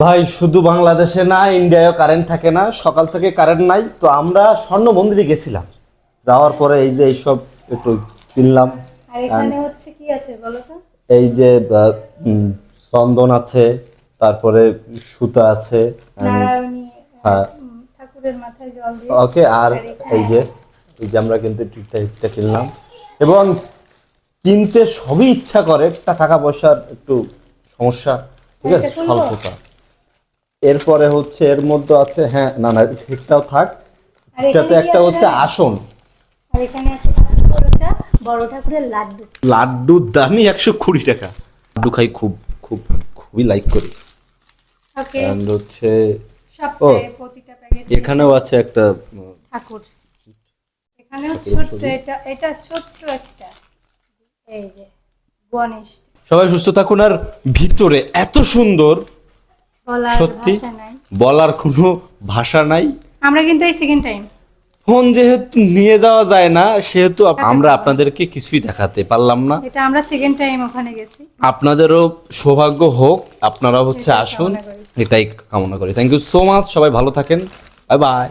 ভাই শুধু বাংলাদেশে না ইন্ডিয়ায়ও কারেন্ট থাকে না। সকাল থেকে কারেন্ট নাই। তো আমরা স্বর্ণ মন্দিরে গেছিলাম। যাওয়ার পরে এই যে এইসব একটু কিনলাম। আর এখানে হচ্ছে কি আছে বলো তো? এই যে চন্দন আছে তারপরে সুতা আছে হ্যাঁ। ঠাকুরের মাথায় জল দিয়ে ওকে আর এই যে এই যে আমরা কিন্তু টিকটা কিনলাম। এবং কিনতে সবই ইচ্ছা করে টাকা পয়সার একটু সমস্যা ঠিক আছে? স্বল্পতা। এরপরে হচ্ছে এর মধ্যে আছে হ্যাঁ না না এটাও থাক। এটাতে একটা হচ্ছে আসন। আর এখানে আছে বড় ঠাকুরের লাড্ডু। লাড্ডুর দামই একশো কুড়ি টাকা। লাড্ডু খাই খুব খুব খুবই লাইক করি। হচ্ছে সব ও। প্রতিটা প্যাকেট এখানেও আছে একটা ঠাকুর। এখানেও ছোট্ট এটা এটা ছোট্ট একটা। এই যে গণেশ। সবাই সুস্থ থাকুন আর ভিতরে এত সুন্দর সত্যি? বলার কোনো ভাষা নাই? আমরা কিন্তু এই সেকেন্ড টাইম ফোন যেহেতু নিয়ে যাওয়া যায় না সেহেতু আমরা আপনাদেরকে কিছুই দেখাতে পারলাম না। এটা আমরা সেকেন্ড টাইম ওখানে গেছি। আপনাদেরও সৌভাগ্য হোক আপনারা হচ্ছে আসুন এটাই কামনা করি। থ্যাংক ইউ সো মাচ সবাই ভালো থাকেন। Bye bye